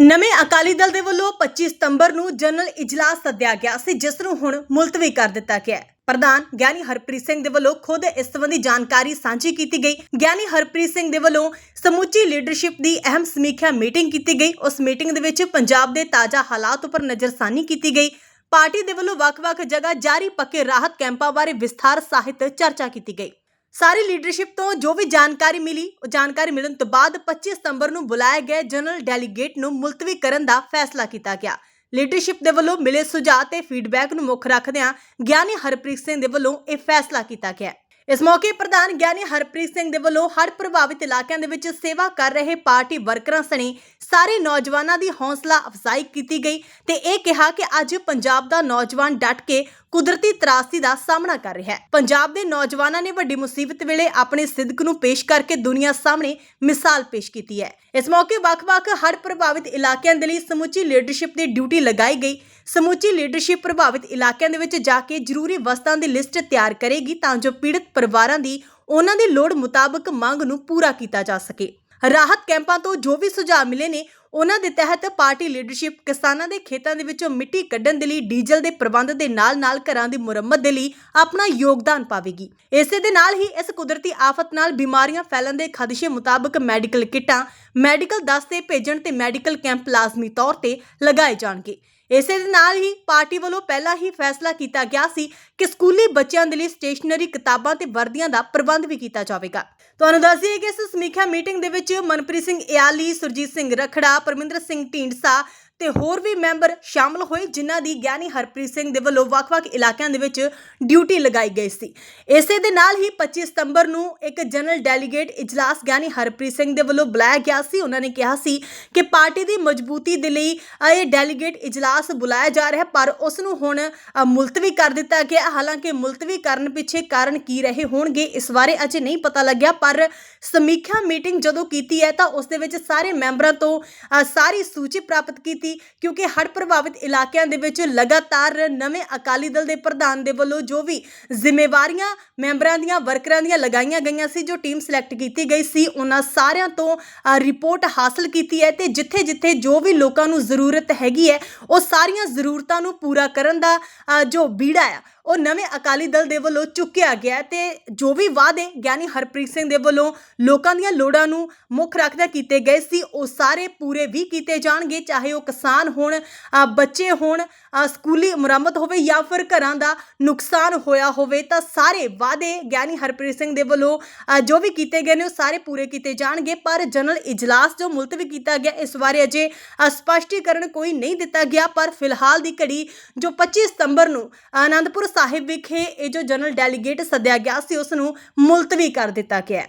ਨਵੇਂ ਅਕਾਲੀ ਦਲ ਦੇ ਵੱਲੋਂ 25 ਸਤੰਬਰ ਨੂੰ ਜਨਰਲ ਇਜਲਾਸ ਸੱਦਿਆ ਗਿਆ ਸੀ, ਜਿਸ ਨੂੰ ਹੁਣ ਮੁਲਤਵੀ ਕਰ ਦਿੱਤਾ ਗਿਆ ਹੈ। ਪ੍ਰਧਾਨ ਗਿਆਨੀ ਹਰਪ੍ਰੀਤ ਸਿੰਘ ਦੇ ਵੱਲੋਂ ਖੁਦ ਇਸ ਸੰਬੰਧੀ ਜਾਣਕਾਰੀ ਸਾਂਝੀ ਕੀਤੀ ਗਈ। ਗਿਆਨੀ ਹਰਪ੍ਰੀਤ ਸਿੰਘ ਦੇ ਵੱਲੋਂ ਸਮੁੱਚੀ ਲੀਡਰਸ਼ਿਪ ਦੀ ਅਹਿਮ ਸਮੀਖਿਆ ਮੀਟਿੰਗ ਕੀਤੀ ਗਈ। ਉਸ ਮੀਟਿੰਗ ਦੇ ਵਿੱਚ ਪੰਜਾਬ ਦੇ ਤਾਜ਼ਾ ਹਾਲਾਤ ਉੱਪਰ ਨਜ਼ਰਸਾਨੀ ਕੀਤੀ ਗਈ। ਪਾਰਟੀ ਦੇ ਵੱਲੋਂ ਵੱਖ-ਵੱਖ ਜਗ੍ਹਾ ਜਾਰੀ ਪੱਕੇ ਰਾਹਤ ਕੈਂਪਾਂ ਬਾਰੇ ਵਿਸਥਾਰ ਸਾਹਿਤ ਚਰਚਾ ਕੀਤੀ ਗਈ। ਸਾਰੀ ਲੀਡਰਸ਼ਿਪ ਤੋਂ ਜੋ ਵੀ ਜਾਣਕਾਰੀ ਮਿਲੀ, ਉਹ ਜਾਣਕਾਰੀ ਮਿਲਣ ਤੋਂ ਬਾਅਦ 25 ਸਤੰਬਰ ਨੂੰ ਬੁਲਾਏ ਗਏ ਜਨਰਲ ਡੈਲੀਗੇਟ ਨੂੰ ਮੁਲਤਵੀ ਕਰਨ ਦਾ ਫੈਸਲਾ ਕੀਤਾ ਗਿਆ। ਲੀਡਰਸ਼ਿਪ ਦੇ ਵੱਲੋਂ ਮਿਲੇ ਸੁਝਾਅ ਤੇ ਫੀਡਬੈਕ ਨੂੰ ਮੁੱਖ ਰੱਖਦਿਆਂ ਗਿਆਨੀ ਹਰਪ੍ਰੀਤ ਸਿੰਘ ਦੇ ਵੱਲੋਂ ਇਹ ਫੈਸਲਾ ਕੀਤਾ ਗਿਆ। ਇਸ ਮੌਕੇ ਪ੍ਰਧਾਨ ਗਿਆਨੀ ਹਰਪ੍ਰੀਤ ਸਿੰਘ ਦੇ ਵੱਲੋਂ ਹਰ ਪ੍ਰਭਾਵਿਤ ਇਲਾਕਿਆਂ ਦੇ ਵਿੱਚ ਸੇਵਾ ਕਰ ਰਹੇ ਪਾਰਟੀ ਵਰਕਰਾਂ ਸਣੇ ਸਾਰੇ ਨੌਜਵਾਨਾਂ ਦੀ ਹੌਸਲਾ ਅਫਜ਼ਾਈ ਕੀਤੀ ਗਈ ਤੇ ਇਹ ਕਿਹਾ ਕਿ ਅੱਜ ਪੰਜਾਬ ਦਾ ਨੌਜਵਾਨ ਡਟ ਕੇ ਕੁਦਰਤੀ ਤਰਾਸਦੀ ਦਾ ਸਾਹਮਣਾ ਕਰ ਰਿਹਾ ਹੈ। ਪੰਜਾਬ ਦੇ ਨੌਜਵਾਨਾਂ ਨੇ ਵੱਡੀ ਮੁਸੀਬਤ ਵੇਲੇ ਆਪਣੇ ਸਿੱਧਕ ਨੂੰ ਪੇਸ਼ ਕਰਕੇ ਦੁਨੀਆ ਸਾਹਮਣੇ ਮਿਸਾਲ ਪੇਸ਼ ਕੀਤੀ ਹੈ। ਇਸ ਮੌਕੇ ਵੱਖ-ਵੱਖ ਹੜ੍ਹ ਪ੍ਰਭਾਵਿਤ ਇਲਾਕਿਆਂ ਦੇ ਲਈ ਸਮੁੱਚੀ ਲੀਡਰਸ਼ਿਪ ਦੀ ਡਿਊਟੀ ਲਗਾਈ ਗਈ। ਸਮੁੱਚੀ ਲੀਡਰਸ਼ਿਪ ਪ੍ਰਭਾਵਿਤ ਇਲਾਕਿਆਂ ਦੇ ਵਿੱਚ ਜਾ ਕੇ ਜ਼ਰੂਰੀ ਵਸਤਾਂ ਦੀ ਲਿਸਟ ਤਿਆਰ ਕਰੇਗੀ ਤਾਂ ਜੋ ਪੀੜਤ ਪਰਿਵਾਰਾਂ ਦੀ ਉਹਨਾਂ ਦੀ ਲੋੜ ਮੁਤਾਬਕ ਮੰਗ ਨੂੰ ਪੂਰਾ ਕੀਤਾ ਜਾ ਸਕੇ। ਰਾਹਤ ਕੈਂਪਾਂ ਤੋਂ ਜੋ ਵੀ ਸੁਝਾਅ ਮਿਲੇ ਨੇ, ਉਹਨਾਂ ਦੇ ਤਹਿਤ ਪਾਰਟੀ ਲੀਡਰਸ਼ਿਪ ਕਿਸਾਨਾਂ ਦੇ ਖੇਤਾਂ ਦੇ ਵਿੱਚੋਂ ਮਿੱਟੀ ਕੱਢਣ ਦੇ ਲਈ, ਡੀਜ਼ਲ ਦੇ ਪ੍ਰਬੰਧ ਦੇ ਨਾਲ-ਨਾਲ ਘਰਾਂ ਦੀ ਮੁਰੰਮਤ ਦੇ ਲਈ ਆਪਣਾ ਯੋਗਦਾਨ ਪਾਵੇਗੀ। ਇਸੇ ਦੇ ਨਾਲ ਹੀ ਇਸ ਕੁਦਰਤੀ ਆਫਤ ਨਾਲ ਬਿਮਾਰੀਆਂ ਫੈਲਣ ਦੇ ਖਦਸ਼ੇ ਮੁਤਾਬਕ ਮੈਡੀਕਲ ਕਿੱਟਾਂ, ਮੈਡੀਕਲ ਦਸਤੇ ਭੇਜਣ ਤੇ ਮੈਡੀਕਲ ਕੈਂਪ ਲਾਜ਼ਮੀ ਤੌਰ ਤੇ ਲਗਾਏ ਜਾਣਗੇ। ਇਸੇ ਦੇ ਨਾਲ ਹੀ ਪਾਰਟੀ ਵੱਲੋਂ ਪਹਿਲਾਂ ਹੀ ਫੈਸਲਾ ਕੀਤਾ ਗਿਆ ਸੀ ਕਿ ਸਕੂਲੀ ਬੱਚਿਆਂ ਦੇ ਲਈ ਸਟੇਸ਼ਨਰੀ ਕਿਤਾਬਾਂ ਤੇ ਵਰਦੀਆਂ ਦਾ ਪ੍ਰਬੰਧ ਵੀ ਕੀਤਾ ਜਾਵੇਗਾ। ਤੁਹਾਨੂੰ ਦੱਸ ਦਈਏ ਕਿ ਇਸ ਸਮੀਖਿਆ ਮੀਟਿੰਗ ਦੇ ਵਿੱਚ ਮਨਪ੍ਰੀਤ ਸਿੰਘ ਇਆਲੀ, ਸੁਰਜੀਤ ਸਿੰਘ ਰਖੜਾ, ਪਰਮਿੰਦਰ ਸਿੰਘ ਢੀਂਡਸਾ ਤੇ ਹੋਰ ਵੀ ਮੈਂਬਰ ਸ਼ਾਮਲ ਹੋਏ ਜਿਨ੍ਹਾਂ ਦੀ ਗਿਆਨੀ ਹਰਪ੍ਰੀਤ ਸਿੰਘ ਦੇ ਵੱਲੋਂ ਵੱਖ-ਵੱਖ ਇਲਾਕਿਆਂ ਦੇ ਵਿੱਚ ਡਿਊਟੀ ਲਗਾਈ ਗਈ ਸੀ। ਇਸੇ ਦੇ ਨਾਲ ਹੀ 25 ਸਤੰਬਰ ਨੂੰ ਇੱਕ ਜਨਰਲ ਡੈਲੀਗੇਟ ਇਜਲਾਸ ਗਿਆਨੀ ਹਰਪ੍ਰੀਤ ਸਿੰਘ ਦੇ ਵੱਲੋਂ ਬੁਲਾਇਆ ਗਿਆ ਸੀ। ਉਹਨਾਂ ਨੇ ਕਿਹਾ ਸੀ ਕਿ ਪਾਰਟੀ ਦੀ ਮਜ਼ਬੂਤੀ ਦੇ ਲਈ ਇਹ ਡੈਲੀਗੇਟ ਇਜਲਾਸ ਬੁਲਾਇਆ ਜਾ ਰਿਹਾ, ਪਰ ਉਸ ਨੂੰ ਹੁਣ ਮੁਲਤਵੀ ਕਰ ਦਿੱਤਾ ਗਿਆ। ਹਾਲਾਂਕਿ ਮੁਲਤਵੀ ਕਰਨ ਪਿੱਛੇ ਕਾਰਨ ਕੀ ਰਹੇ ਹੋਣਗੇ, ਇਸ ਬਾਰੇ ਅਜੇ ਨਹੀਂ ਪਤਾ ਲੱਗਿਆ, ਪਰ ਸਮੀਖਿਆ ਮੀਟਿੰਗ ਜਦੋਂ ਕੀਤੀ ਹੈ ਤਾਂ ਉਸ ਦੇ ਵਿੱਚ ਸਾਰੇ ਮੈਂਬਰਾਂ ਤੋਂ ਸਾਰੀ ਸੂਚੀ ਪ੍ਰਾਪਤ ਕੀਤੀ ਕਿਉਂਕਿ ਹੜ੍ਹ ਪ੍ਰਭਾਵਿਤ ਇਲਾਕਿਆਂ ਦੇ ਵਿੱਚ ਲਗਾਤਾਰ ਨਵੇਂ ਅਕਾਲੀ ਦਲ ਦੇ ਪ੍ਰਧਾਨ ਦੇ ਵੱਲੋਂ ਜੋ ਵੀ ਜ਼ਿੰਮੇਵਾਰੀਆਂ ਮੈਂਬਰਾਂ ਦੀਆਂ, ਵਰਕਰਾਂ ਦੀਆਂ ਲਗਾਈਆਂ ਗਈਆਂ ਸੀ, ਜੋ ਟੀਮ ਸਿਲੈਕਟ ਕੀਤੀ ਗਈ ਸੀ, ਉਹਨਾਂ ਸਾਰਿਆਂ ਤੋਂ ਰਿਪੋਰਟ ਹਾਸਲ ਕੀਤੀ ਹੈ ਤੇ ਜਿੱਥੇ-ਜਿੱਥੇ ਜੋ ਵੀ ਲੋਕਾਂ ਨੂੰ ਜ਼ਰੂਰਤ ਹੈਗੀ ਹੈ, ਉਹ ਸਾਰੀਆਂ ਜ਼ਰੂਰਤਾਂ ਨੂੰ ਪੂਰਾ ਕਰਨ ਦਾ ਜੋ ਬੀੜਾ ਆ ਉਹ ਨਵੇਂ ਅਕਾਲੀ ਦਲ ਦੇ ਵੱਲੋਂ ਚੁੱਕਿਆ ਗਿਆ ਹੈ ਤੇ ਜੋ ਵੀ ਵਾਅਦੇ ਗਿਆਨੀ ਹਰਪ੍ਰੀਤ ਸਿੰਘ ਦੇ ਵੱਲੋਂ ਲੋਕਾਂ ਦੀਆਂ ਲੋੜਾਂ ਨੂੰ ਮੁੱਖ ਰੱਖਦਿਆਂ ਕੀਤੇ ਗਏ ਸੀ ਉਹ ਸਾਰੇ ਪੂਰੇ ਵੀ ਕੀਤੇ ਜਾਣਗੇ ਚਾਹੇ ਉਹ ਕਿਸਾਨ ਹੋਣ ਬੱਚੇ ਹੋਣ ਸਕੂਲੀ ਮੁਰੰਮਤ ਹੋਵੇ ਜਾਂ ਫਿਰ ਘਰਾਂ ਦਾ ਨੁਕਸਾਨ ਹੋਇਆ ਹੋਵੇ ਤਾਂ ਸਾਰੇ ਵਾਅਦੇ ਗਿਆਨੀ ਹਰਪ੍ਰੀਤ ਸਿੰਘ ਦੇ ਵੱਲੋਂ ਜੋ ਵੀ ਕੀਤੇ ਗਏ ਨੇ ਉਹ ਸਾਰੇ ਪੂਰੇ ਕੀਤੇ ਜਾਣਗੇ ਪਰ ਜਨਰਲ ਇਜਲਾਸ ਜੋ ਮੁਲਤਵੀ ਕੀਤਾ ਗਿਆ ਇਸ ਬਾਰੇ ਅਜੇ ਅ, ਸਪਸ਼ਟੀਕਰਨ ਕੋਈ ਨਹੀਂ ਦਿੱਤਾ ਗਿਆ ਪਰ ਫਿਲਹਾਲ ਦੀ ਘੜੀ ਜੋ 25 ਸਤੰਬਰ ਨੂੰ ਆਨੰਦਪੁਰ ਸਾਹਿਬ ਵਿਖੇ ਇਹ ਜੋ ਜਨਰਲ ਡੈਲੀਗੇਟ ਸੱਦਿਆ ਗਿਆ ਸੀ, ਉਸ ਨੂੰ ਮੁਲਤਵੀ ਕਰ ਦਿੱਤਾ ਗਿਆ